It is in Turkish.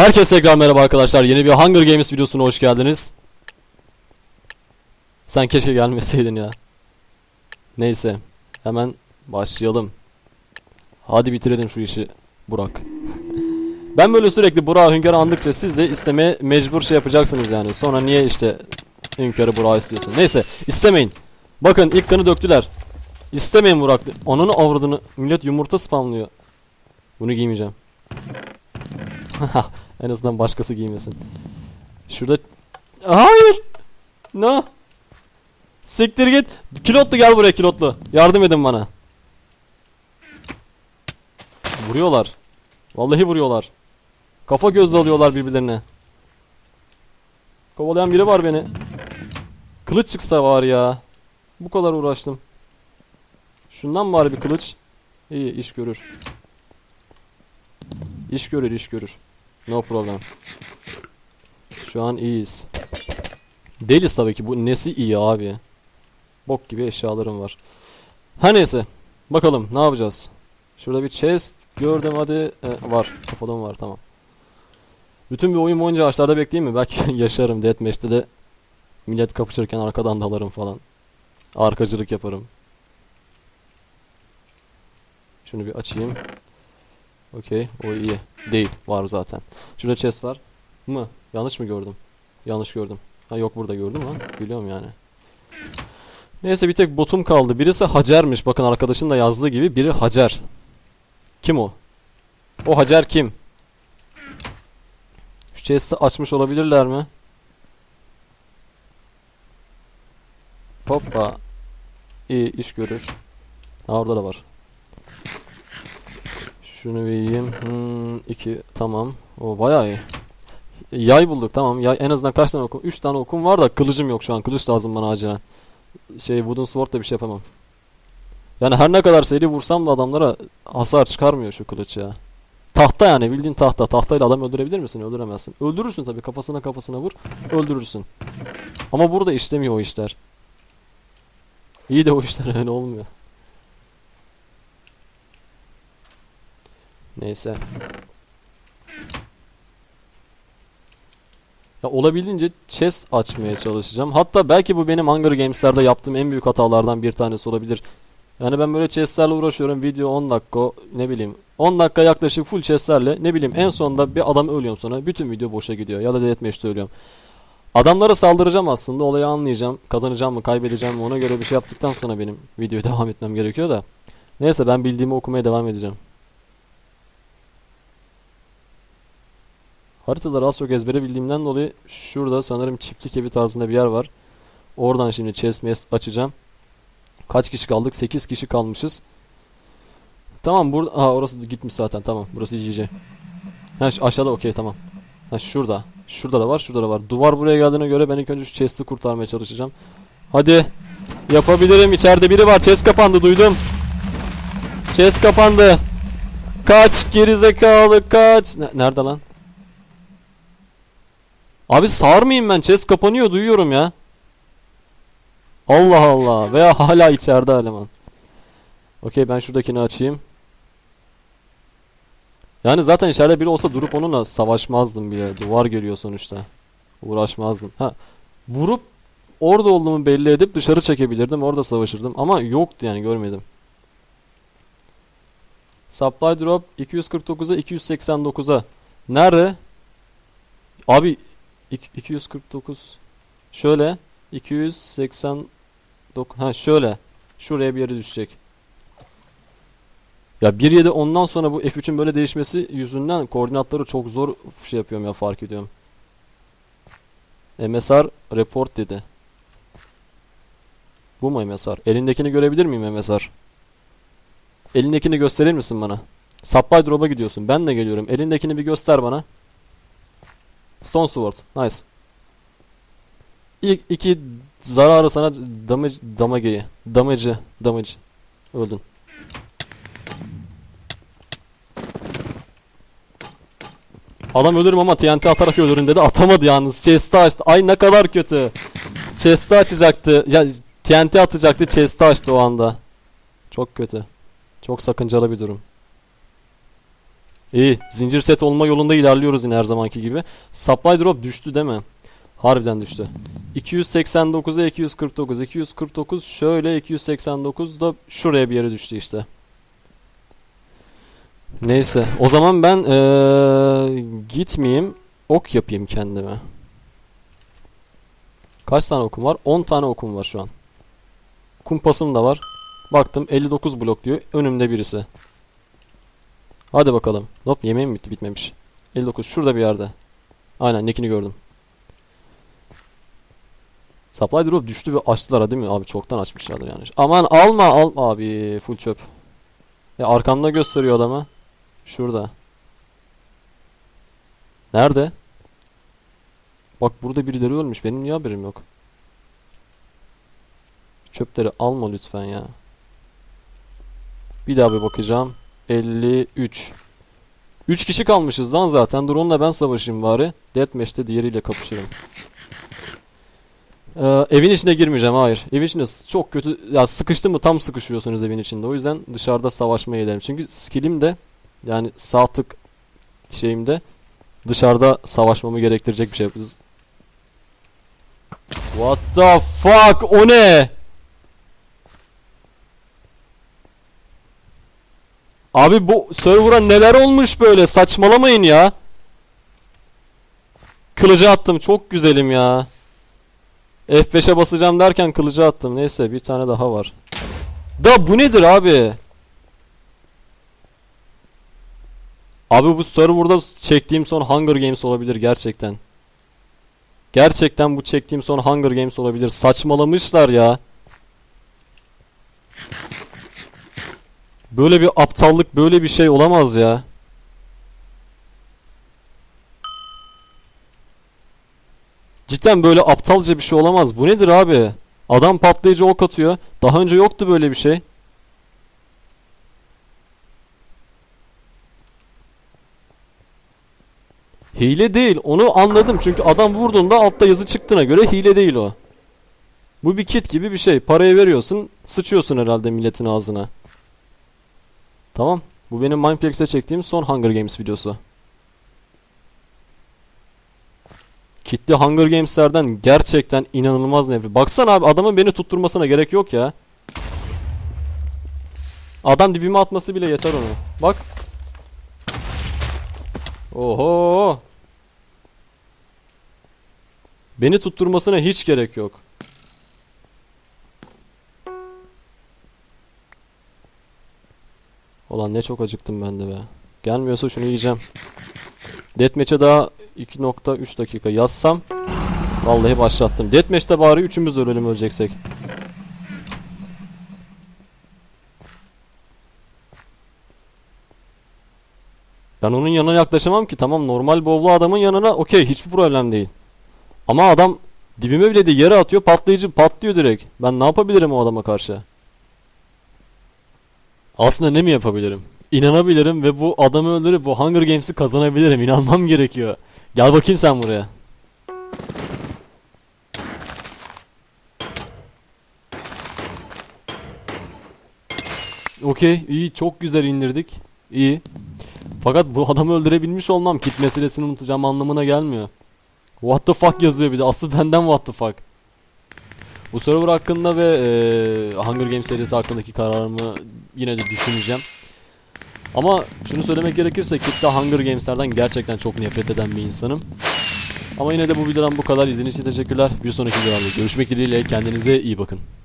Herkese tekrar merhaba arkadaşlar. Yeni bir Hunger Games videosuna hoş geldiniz. Sen keşke gelmeseydin ya. Neyse. Hemen başlayalım. Hadi bitirelim şu işi Burak. ben böyle sürekli Burak'ı Hünkar'ı andıkça siz de istemeye mecbur şey yapacaksınız yani. Sonra niye işte Hünkar'ı Burak'ı istiyorsun. Neyse istemeyin. Bakın ilk kanı döktüler. İstemeyin Burak. Onun avradını millet yumurta spamlıyor. Bunu giymeyeceğim. en azından başkası giymesin. Şurada... Hayır! No! Siktir git! Kilotlu gel buraya kilotlu. Yardım edin bana. Vuruyorlar. Vallahi vuruyorlar. Kafa göz alıyorlar birbirlerine. Kovalayan biri var beni. Kılıç çıksa var ya. Bu kadar uğraştım. Şundan bari bir kılıç. İyi iş görür. İş görür iş görür. No problem. Şu an iyiyiz. Değiliz tabii ki. Bu nesi iyi abi. Bok gibi eşyalarım var. Her neyse. Bakalım ne yapacağız. Şurada bir chest gördüm hadi. E, var. Kafalım var tamam. Bütün bir oyun boyunca ağaçlarda bekleyeyim mi? Belki yaşarım deathmatch'te de millet kapışırken arkadan dalarım falan. Arkacılık yaparım. Şunu bir açayım. Okey. O iyi. Değil. Var zaten. Şurada chest var. Mı? Yanlış mı gördüm? Yanlış gördüm. Ha yok burada gördüm lan. Biliyorum yani. Neyse bir tek botum kaldı. Birisi Hacer'miş. Bakın arkadaşın da yazdığı gibi biri Hacer. Kim o? O Hacer kim? Şu chest'i açmış olabilirler mi? Hoppa. İyi iş görür. Ha orada da var. Şunu bir yiyeyim. Hmm, iki tamam. O bayağı iyi. Yay bulduk tamam. Yay en azından kaç tane okum? 3 tane okum var da kılıcım yok şu an. Kılıç lazım bana acilen. Şey wooden sword'la bir şey yapamam. Yani her ne kadar seri vursam da adamlara hasar çıkarmıyor şu kılıç ya. Tahta yani bildiğin tahta. Tahtayla adam öldürebilir misin? Öldüremezsin. Öldürürsün tabii kafasına kafasına vur. Öldürürsün. Ama burada işlemiyor o işler. İyi de o işler öyle olmuyor. Neyse. Ya olabildiğince chest açmaya çalışacağım. Hatta belki bu benim Hunger Games'lerde yaptığım en büyük hatalardan bir tanesi olabilir. Yani ben böyle chestlerle uğraşıyorum. Video 10 dakika ne bileyim 10 dakika yaklaşık full chestlerle ne bileyim en sonunda bir adam ölüyorum sonra bütün video boşa gidiyor. Ya da deathmatch'te ölüyorum. Adamlara saldıracağım aslında olayı anlayacağım. Kazanacağım mı kaybedeceğim mi ona göre bir şey yaptıktan sonra benim videoya devam etmem gerekiyor da. Neyse ben bildiğimi okumaya devam edeceğim. Haritaları az çok ezbere bildiğimden dolayı şurada sanırım çiftlik evi tarzında bir yer var. Oradan şimdi chest mest açacağım. Kaç kişi kaldık? 8 kişi kalmışız. Tamam burada ha orası gitmiş zaten tamam. Burası GG. Ha aşağıda okey tamam. Ha şurada. Şurada da var, şurada da var. Duvar buraya geldiğine göre ben ilk önce şu chest'i kurtarmaya çalışacağım. Hadi. Yapabilirim. İçeride biri var. Chest kapandı duydum. Chest kapandı. Kaç gerizekalı kaç. Ne- nerede lan? Abi sağır mıyım ben? Chest kapanıyor duyuyorum ya. Allah Allah. Veya hala içeride eleman. Okey ben şuradakini açayım. Yani zaten içeride biri olsa durup onunla savaşmazdım bile. Duvar geliyor sonuçta. Uğraşmazdım. Ha vurup orada olduğumu belli edip dışarı çekebilirdim. Orada savaşırdım. Ama yoktu yani görmedim. Supply drop 249'a 289'a. Nerede? Abi 249 şöyle 289 ha şöyle şuraya bir yere düşecek. Ya 1.7 ondan sonra bu F3'ün böyle değişmesi yüzünden koordinatları çok zor şey yapıyorum ya fark ediyorum. MSR report dedi. Bu mu MSR? Elindekini görebilir miyim MSR? Elindekini gösterir misin bana? Supply drop'a gidiyorsun. Ben de geliyorum. Elindekini bir göster bana. Stone Sword. Nice. İlk iki zararı sana damage damage'yi. Damage'ı. Damage. Öldün. Adam ölürüm ama TNT atarak ölürüm dedi. Atamadı yalnız. Chest'i açtı. Ay ne kadar kötü. Chest'i açacaktı. Ya TNT atacaktı. Chest'i açtı o anda. Çok kötü. Çok sakıncalı bir durum. İyi. Zincir set olma yolunda ilerliyoruz yine her zamanki gibi. Supply drop düştü değil mi? Harbiden düştü. 289'a 249. 249 şöyle 289 da şuraya bir yere düştü işte. Neyse. O zaman ben eee, gitmeyeyim. Ok yapayım kendime. Kaç tane okum var? 10 tane okum var şu an. Kumpasım da var. Baktım 59 blok diyor. Önümde birisi. Hadi bakalım. Hop yemeğim bitti bitmemiş. 59 şurada bir yerde. Aynen nickini gördüm. Supply drop düştü ve açtılar değil mi? Abi çoktan açmışlardır yani. Aman alma al abi full çöp. Ya arkamda gösteriyor adamı. Şurada. Nerede? Bak burada birileri ölmüş. Benim niye haberim yok? Çöpleri alma lütfen ya. Bir daha bir bakacağım. 53. 3 kişi kalmışız lan zaten. Dur onunla ben savaşayım bari. Deathmatch'te diğeriyle kapışırım. Ee, evin içine girmeyeceğim hayır. Evin içinde s- çok kötü ya sıkıştı mı tam sıkışıyorsunuz evin içinde. O yüzden dışarıda savaşmaya gidelim. Çünkü skillim de yani sağ tık şeyimde dışarıda savaşmamı gerektirecek bir şey. Biz... What the fuck? O ne? Abi bu server'a neler olmuş böyle? Saçmalamayın ya. Kılıcı attım. Çok güzelim ya. F5'e basacağım derken kılıcı attım. Neyse bir tane daha var. Da bu nedir abi? Abi bu serverda çektiğim son Hunger Games olabilir gerçekten. Gerçekten bu çektiğim son Hunger Games olabilir. Saçmalamışlar ya. Böyle bir aptallık, böyle bir şey olamaz ya. Cidden böyle aptalca bir şey olamaz. Bu nedir abi? Adam patlayıcı ok atıyor. Daha önce yoktu böyle bir şey. Hile değil. Onu anladım. Çünkü adam vurduğunda altta yazı çıktığına göre hile değil o. Bu bir kit gibi bir şey. Parayı veriyorsun, sıçıyorsun herhalde milletin ağzına. Tamam. Bu benim Mindplex'e çektiğim son Hunger Games videosu. Kitli Hunger Games'lerden gerçekten inanılmaz nefret. Baksana abi adamın beni tutturmasına gerek yok ya. Adam dibime atması bile yeter onu. Bak. Oho. Beni tutturmasına hiç gerek yok. Ulan ne çok acıktım ben de be. Gelmiyorsa şunu yiyeceğim. Deathmatch'e daha 2.3 dakika yazsam Vallahi başlattım. Deathmatch'te bari üçümüz ölelim öleceksek. Ben onun yanına yaklaşamam ki. Tamam normal bovlu adamın yanına okey hiçbir problem değil. Ama adam dibime bile değil yere atıyor patlayıcı patlıyor direkt. Ben ne yapabilirim o adama karşı? Aslında ne mi yapabilirim? İnanabilirim ve bu adamı öldürüp bu Hunger Games'i kazanabilirim. İnanmam gerekiyor. Gel bakayım sen buraya. Okey, iyi, çok güzel indirdik. İyi. Fakat bu adamı öldürebilmiş olmam kit meselesini unutacağım anlamına gelmiyor. What the fuck yazıyor bir de. Asıl benden what the fuck. Bu server hakkında ve eee, Hunger Games serisi hakkındaki kararımı yine de düşüneceğim. Ama şunu söylemek gerekirse kitle Hunger Games'lerden gerçekten çok nefret eden bir insanım. Ama yine de bu videodan bu kadar. İzlediğiniz için teşekkürler. Bir sonraki videolarda görüşmek dileğiyle. Kendinize iyi bakın.